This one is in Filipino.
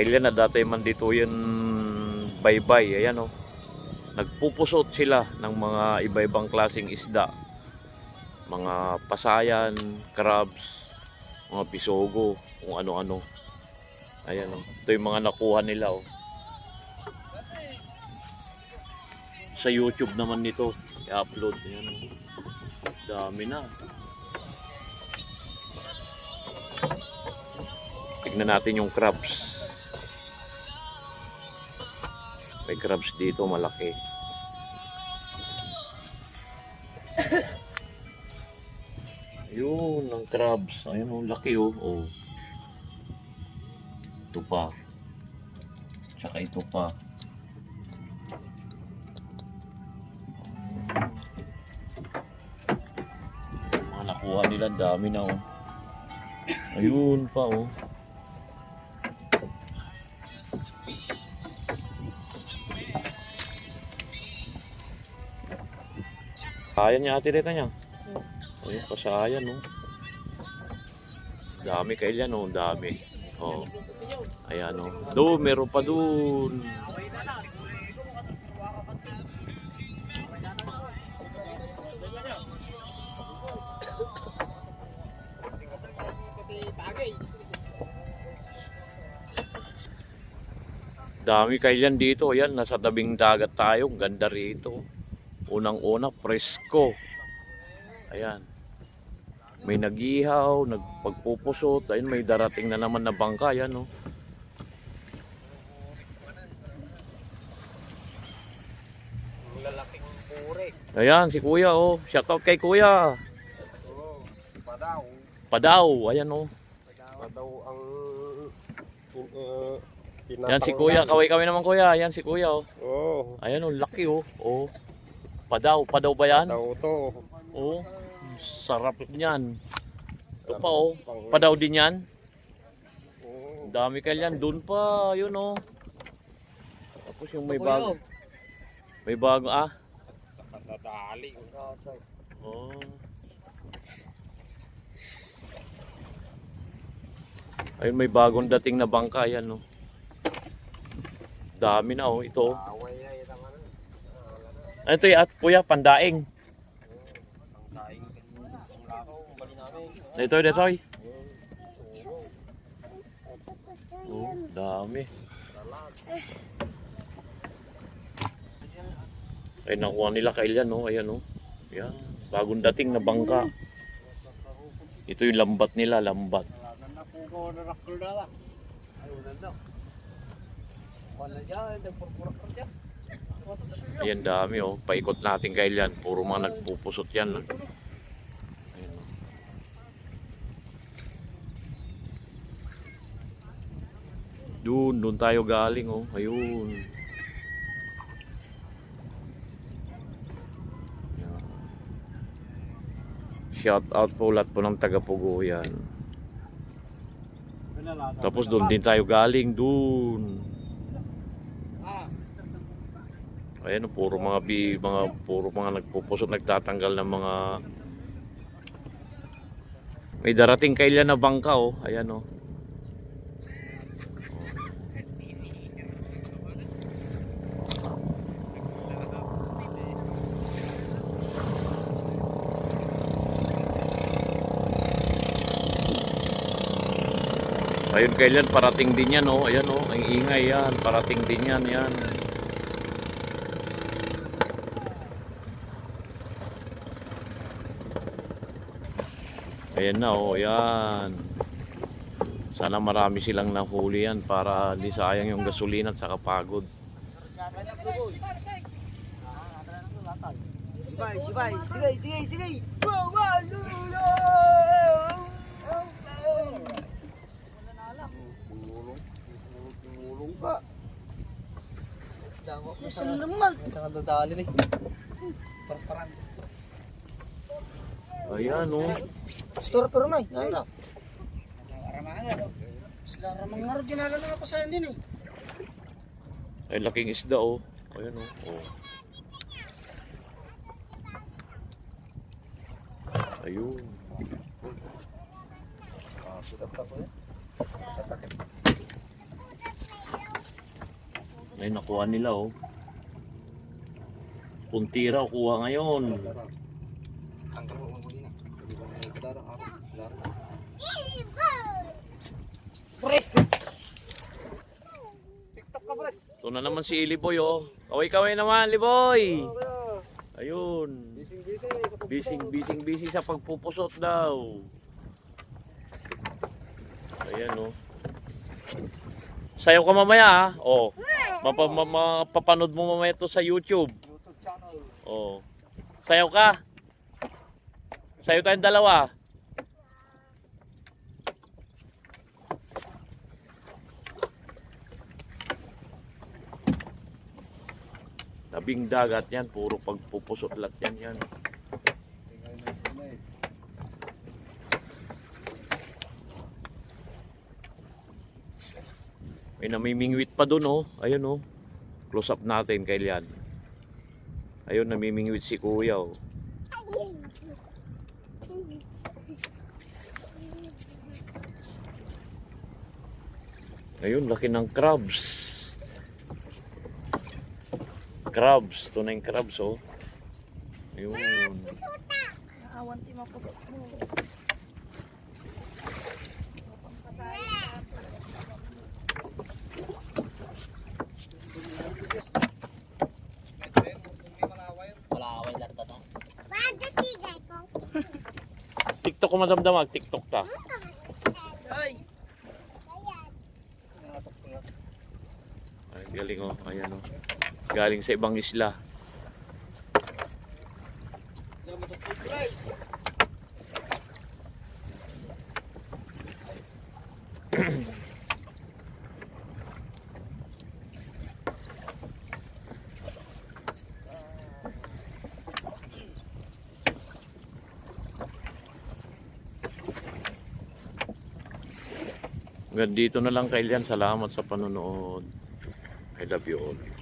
Kailan na dati man dito yan bye-bye. Ayan oh. Nagpupusot sila ng mga iba-ibang klaseng isda. Mga pasayan, crabs, mga pisogo, kung ano-ano. Ayan oh. Ito yung mga nakuha nila oh. Sa YouTube naman nito, i-upload. Ayan oh. Dami na. Tignan natin yung crabs. May crabs dito malaki. Ayun, ang crabs. Ayun, ang laki oh. oh. Ito pa. Tsaka ito pa. Mga nakuha nila, dami na oh. Ayun pa oh. Ayan niya ate rita niya. Ayun pa sa ayan oh. Dami kayo yan oh, dami. Oh. Ayan oh. Do, meron pa dun. Dami kayo yan dito. Ayan, nasa tabing dagat tayo. Ganda rito. Unang-una, presko. Ayan. May nagihaw, nagpagpupusot. Ayun, may darating na naman na bangka. Ayan, oh. Lalaking pure. Ayan, si Kuya, oh. Shoutout kay Kuya. Padaw. Padaw. Ayan, oh. Padaw ang uh, Yan si Kuya. Kaway-kaway naman, Kuya. Ayan si Kuya, oh. Oo. Ayan, oh. Laki, oh. Oh. Padaw. Padaw ba yan? Padaw to. Oh. Sarap niyan. Ito pa, oh. Padaw din yan. Ang dami kayo yan. Doon pa, yun oh. Tapos yung may bago. May bago ah. Sa kadadali. Oh. Ayun may bagong dating na bangka yan oh. Dami na oh ito. oh. Away na yung ano. Ano ito at kuya pandaing. Ito ito. Oh, dami. Ay nakuha nila kailan no, ayan oh. Yan, bagong dating na bangka. Ito yung lambat nila, lambat. Wala na. Ayan dami oh, paikot natin kailan. Puro mga nagpupusot yan. ah. Ayan, oh. Doon, doon tayo galing oh. Ayun. Ayan. Shout out po lahat po ng taga Pugo yan. Tapos doon din tayo galing, doon. Ah. Ayan, puro mga bi, mga puro mga nagpupusot, nagtatanggal ng mga May darating kailan na bangka oh. Ayan oh. Ayun kailan parating din yan oh. Ayan oh, ang ingay yan. Parating din yan yan. Ayan na oh, yan. Sana marami silang nahuli yan para di sayang yung gasolina at saka pagod. Sibay, sibay, sige, sige, sige. Tumulong. Ka. Nasa lumag. Isang nadadali rin. Ayan oh. Store pero may, nana. Sila ramang nga rin, dinala na ako sa'yo din eh. Ay laking isda oh. Ayan oh. oh. Ayun. Ay, nakuha nila oh. Punti raw kuha ngayon. Ang ba may kadara ako? Pres! TikTok ka, Pres! Ito na naman si Iliboy oh. Kaway-kaway naman, Liboy. Ayun. Bising-bising. sa pagpupunta. Bising, bising, busy sa pagpupusot daw. Ayan oh. Sayo ka mamaya ah. Oh. Mapa, ma, mapapanood mo mamaya to sa YouTube. YouTube channel. Oh. Sayo ka. Sayo tayong dalawa. Tabing dagat yan, puro pagpupusot lahat yan yan. May namimingwit pa doon oh. Ayun oh. Close up natin kay Lian. Ayun namimingwit si Kuya oh. Ayun, laki ng crabs. Crabs, tunay crabs oh. Ayun. Awan ti mapusok mo. TikTok ko madamdamag, TikTok ka. Ay! Galing oh, ayan oh. Galing sa ibang isla. Hanggang dito na lang kailan. Salamat sa panonood. e l'avvione.